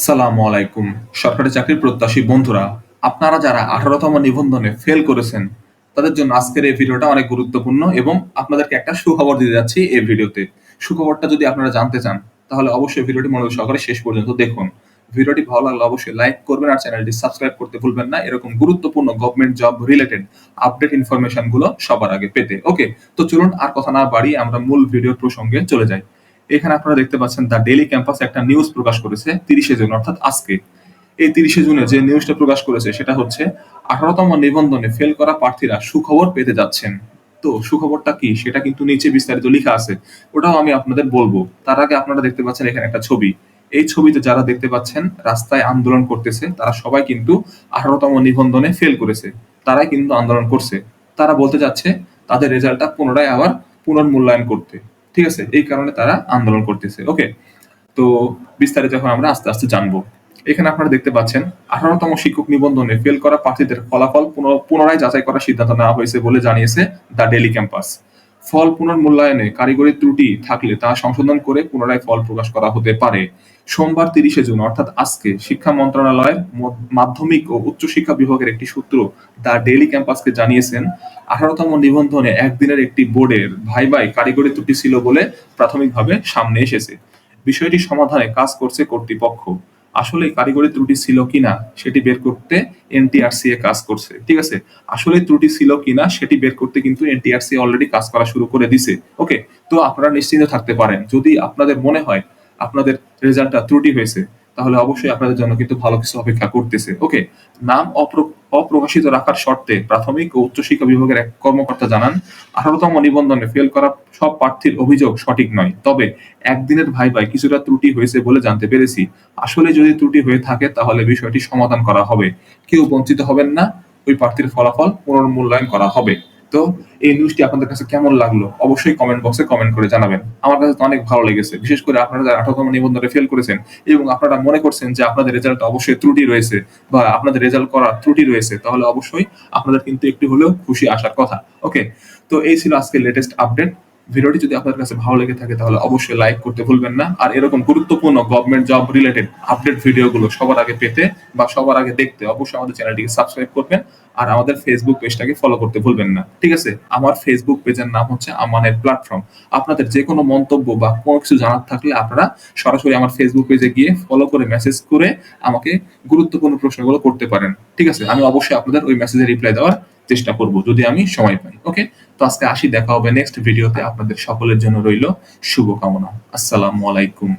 আসসালামু আলাইকুম। সরকারি চাকরির প্রত্যাশী বন্ধুরা, আপনারা যারা আঠারোতম নিবন্ধনে ফেল করেছেন, তাদের জন্য আজকের এই ভিডিওটা অনেক গুরুত্বপূর্ণ এবং আপনাদেরকে একটা সুখবর দিতে যাচ্ছি এই ভিডিওতে। সুখবরটা যদি আপনারা জানতে চান, তাহলে অবশ্যই ভিডিওটি মনোযোগ সহকারে শেষ পর্যন্ত দেখুন। ভিডিওটি ভালো লাগলে অবশ্যই লাইক করবেন আর চ্যানেলটি সাবস্ক্রাইব করতে ভুলবেন না। এরকম গুরুত্বপূর্ণ গভর্নমেন্ট জব রিলেটেড আপডেট ইনফরমেশনগুলো সবার আগে পেতে। ওকে তো চলুন আর কথা না বাড়িয়ে আমরা মূল ভিডিওর প্রসঙ্গে চলে যাই। এখানে আপনারা দেখতে পাচ্ছেন দ্য ডেলি ক্যাম্পাস একটা নিউজ প্রকাশ করেছে তিরিশে জুন, অর্থাৎ আজকে। এই তিরিশে জুনে যে নিউজটা প্রকাশ করেছে, সেটা হচ্ছে আঠারোতম নিবন্ধনে ফেল করা প্রার্থীরা সুখবর পেতে যাচ্ছেন। তো সুখবরটা কি? সেটা কিন্তু নিচে বিস্তারিত লেখা আছে। ওটাও আমি আপনাদের বলব। তার আগে আপনারা দেখতে পাচ্ছেন এখানে একটা ছবি। এই ছবিতে যারা দেখতে পাচ্ছেন, রাস্তায় আন্দোলন করতেছে, তারা সবাই কিন্তু আঠারোতম নিবন্ধনে ফেল করেছে। তারাই কিন্তু আন্দোলন করছে। তারা বলতে যাচ্ছে, তাদের রেজাল্টটা পুনরায় আবার পুনর্মূল্যায়ন করতে। ঠিক আছে? এই কারণে তারা আন্দোলন করতেছে। ওকে তো বিস্তারিত এখন আমরা আস্তে আস্তে জানব। এখানে আপনারা দেখতে পাচ্ছেন, আঠারোতম শিক্ষক নিবন্ধনে ফেল করা প্রার্থীদের ফলাফল পুনর- পুনরায় যাচাই করার সিদ্ধান্ত নেওয়া হয়েছে বলে জানিয়েছে দ্য ডেলি ক্যাম্পাস। ফল পুনর্মূল্যায়নে কারিগরি ত্রুটি থাকলে তা সংশোধন করে পুনরায় ফল প্রকাশ করা হতে পারে। সোমবার তিরিশে জুন, অর্থাৎ আজকে, শিক্ষা মন্ত্রণালয়ের মাধ্যমিক ও উচ্চশিক্ষা বিভাগের একটি সূত্র দ্য ডেইলি ক্যাম্পাসকে জানিয়েছেন, আঠারোতম নিবন্ধনে একদিনের একটি বোর্ডের ভাই ভাই কারিগরি ত্রুটি ছিল বলে প্রাথমিকভাবে সামনে এসেছে। বিষয়টি সমাধানে কাজ করছে কর্তৃপক্ষ। আসলে কারিগরি ত্রুটি ছিল কিনা সেটি বের করতে এনটিআরসি এ কাজ করছে। ঠিক আছে? আসলে ত্রুটি ছিল কিনা সেটি বের করতে কিন্তু এনটিআরসি অলরেডি কাজ করা শুরু করে দিছে। ওকে? তো আপনারা নিশ্চিন্ত থাকতে পারেন। যদি আপনাদের মনে হয় আপনাদের রেজাল্টটা ত্রুটি হয়েছে তাহলে অবশ্যই আপনাদের জন্য কিন্তু ভালো কিছু অপেক্ষা করতেছে। ওকে, নাম অপ্রকাশিত রাখার শর্তে প্রাথমিক ও উচ্চশিক্ষা বিভাগের এক কর্মকর্তা জানান, আঠারোতম নিবন্ধনে ফেল করা সব প্রার্থীর অভিযোগ সঠিক নয়। তবে একদিনের ভাই ভাই কিছুটা ত্রুটি হয়েছে বলে জানতে পেরেছি। আসলে যদি ত্রুটি হয়ে থাকে তাহলে বিষয়টি সমাধান করা হবে। কেউ বঞ্চিত হবেন না, ওই প্রার্থীর ফলাফল পুনর্মূল্যায়ন করা হবে। তো এই নিউজটি আপনাদের কাছে কেমন লাগল? অবশ্যই কমেন্ট বক্সে কমেন্ট করে জানাবেন। আমার কাছে তো অনেক ভালো লেগেছে। বিশেষ করে আপনারা যারা আঠারোতম নিবন্ধনে ফেল করেছেন এবং আপনারা মনে করছেন যে আপনাদের রেজাল্ট অবশ্যই ত্রুটি রয়েছে বা আপনাদের রেজাল্ট করার ত্রুটি রয়েছে, তাহলে অবশ্যই আপনাদের কিন্তু একটু হলেও খুশি আসার কথা। ওকে তো এই ছিল আজকে লেটেস্ট আপডেট ভিডিওটি যদি আপনাদের কাছে ভালো লেগে থাকে, তাহলে অবশ্যই লাইক করতে ভুলবেন না। আর এরকম গুরুত্বপূর্ণ গভর্নমেন্ট জব রিলেটেড আপডেট ভিডিওগুলো সবার আগে পেতে বা সবার আগে দেখতে অবশ্যই আমাদের চ্যানেলটিকে সাবস্ক্রাইব করবেন আর আমাদের ফেসবুক পেজটাকে ফলো করতে ভুলবেন না। ঠিক আছে? আমার ফেসবুক পেজের নাম হচ্ছে আমানের প্ল্যাটফর্ম আপনাদের যে কোনো মন্তব্য বা কোনো কিছু জানার থাকলে আপনারা সরাসরি আমার ফেসবুক পেজে গিয়ে ফলো করে মেসেজ করে আমাকে গুরুত্বপূর্ণ প্রশ্নগুলো করতে পারেন। ঠিক আছে? আমি অবশ্যই আপনাদের ওই মেসেজে রিপ্লাই দেওয়ার চেষ্টা করব যদি আমি সময় পাই ওকে তো আজকে আসি, দেখা হবে নেক্সট ভিডিওতে আপনাদের সকলের জন্য রইল শুভকামনা। আসসালামু আলাইকুম।